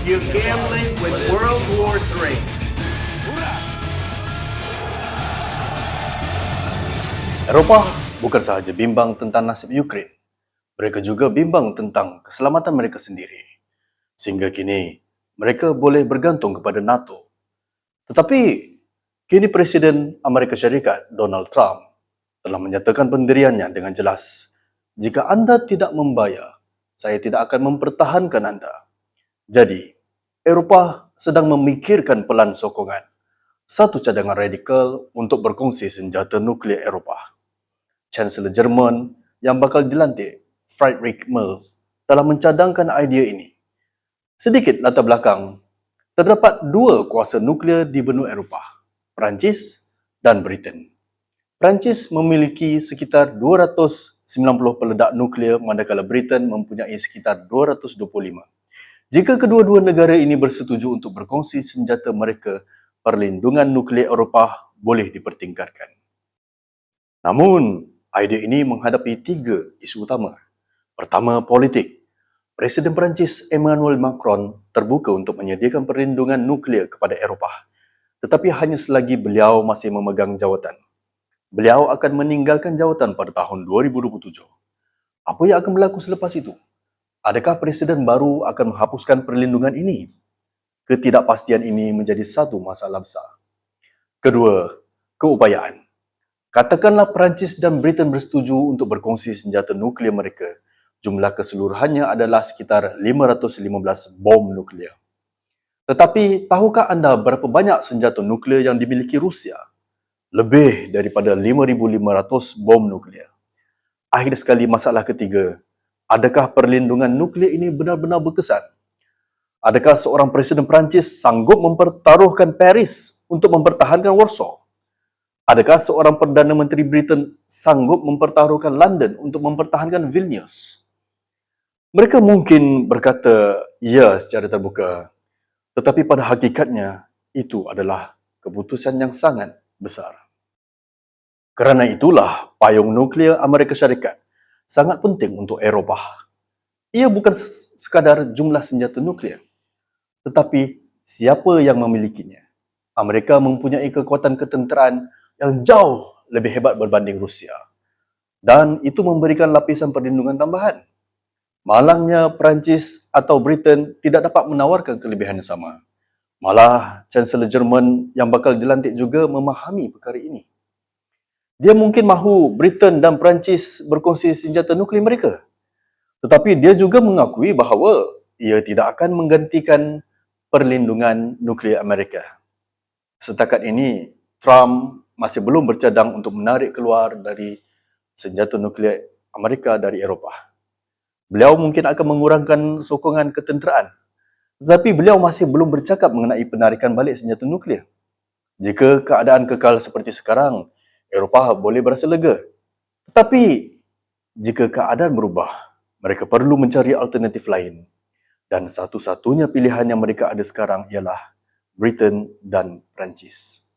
You're gambling with World War III. Eropah bukan sahaja bimbang tentang nasib Ukraine, mereka juga bimbang tentang keselamatan mereka sendiri. Sehingga kini, mereka boleh bergantung kepada NATO. Tetapi, kini Presiden Amerika Syarikat Donald Trump telah menyatakan pendiriannya dengan jelas. Jika anda tidak membayar, saya tidak akan mempertahankan anda. Jadi, Eropah sedang memikirkan pelan sokongan satu cadangan radikal untuk berkongsi senjata nuklear Eropah. Chancellor Jerman yang bakal dilantik, Friedrich Merz, telah mencadangkan idea ini. Sedikit latar belakang, terdapat dua kuasa nuklear di benua Eropah, Perancis dan Britain. Perancis memiliki sekitar 290 peledak nuklear manakala Britain mempunyai sekitar 225. Jika kedua-dua negara ini bersetuju untuk berkongsi senjata mereka perlindungan nuklear Eropah boleh dipertingkatkan. Namun, idea ini menghadapi tiga isu utama. Pertama, politik. Presiden Perancis Emmanuel Macron terbuka untuk menyediakan perlindungan nuklear kepada Eropah. Tetapi hanya selagi beliau masih memegang jawatan. Beliau akan meninggalkan jawatan pada tahun 2027. Apa yang akan berlaku selepas itu? Adakah presiden baru akan menghapuskan perlindungan ini? ketidakpastian ini menjadi satu masalah besar. Kedua, keupayaan. Katakanlah Perancis dan Britain bersetuju untuk berkongsi senjata nuklear mereka. Jumlah keseluruhannya adalah sekitar 515 bom nuklear. Tetapi, tahukah anda berapa banyak senjata nuklear yang dimiliki Rusia? Lebih daripada 5,500 bom nuklear. Akhir sekali masalah ketiga, adakah perlindungan nuklear ini benar-benar berkesan? Adakah seorang Presiden Perancis sanggup mempertaruhkan Paris untuk mempertahankan Warsaw? Adakah seorang Perdana Menteri Britain sanggup mempertaruhkan London untuk mempertahankan Vilnius? Mereka mungkin berkata ya secara terbuka, tetapi pada hakikatnya itu adalah keputusan yang sangat besar. Kerana itulah payung nuklear Amerika Syarikat sangat penting untuk Eropah. Ia bukan sekadar jumlah senjata nuklear, tetapi siapa yang memilikinya? Amerika mempunyai kekuatan ketenteraan yang jauh lebih hebat berbanding Rusia. Dan itu memberikan lapisan perlindungan tambahan. Malangnya Perancis atau Britain tidak dapat menawarkan kelebihan yang sama. Malah Chancellor Jerman yang bakal dilantik juga memahami perkara ini. Dia mungkin mahu Britain dan Perancis berkongsi senjata nuklear mereka. Tetapi dia juga mengakui bahawa ia tidak akan menggantikan perlindungan nuklear Amerika. Setakat ini, Trump masih belum bercadang untuk menarik keluar dari senjata nuklear Amerika dari Eropah. Beliau mungkin akan mengurangkan sokongan ketenteraan, tetapi beliau masih belum bercakap mengenai penarikan balik senjata nuklear. Jika keadaan kekal seperti sekarang, Eropah boleh berasa lega. Tetapi, jika keadaan berubah, mereka perlu mencari alternatif lain dan satu-satunya pilihan yang mereka ada sekarang ialah Britain dan Perancis.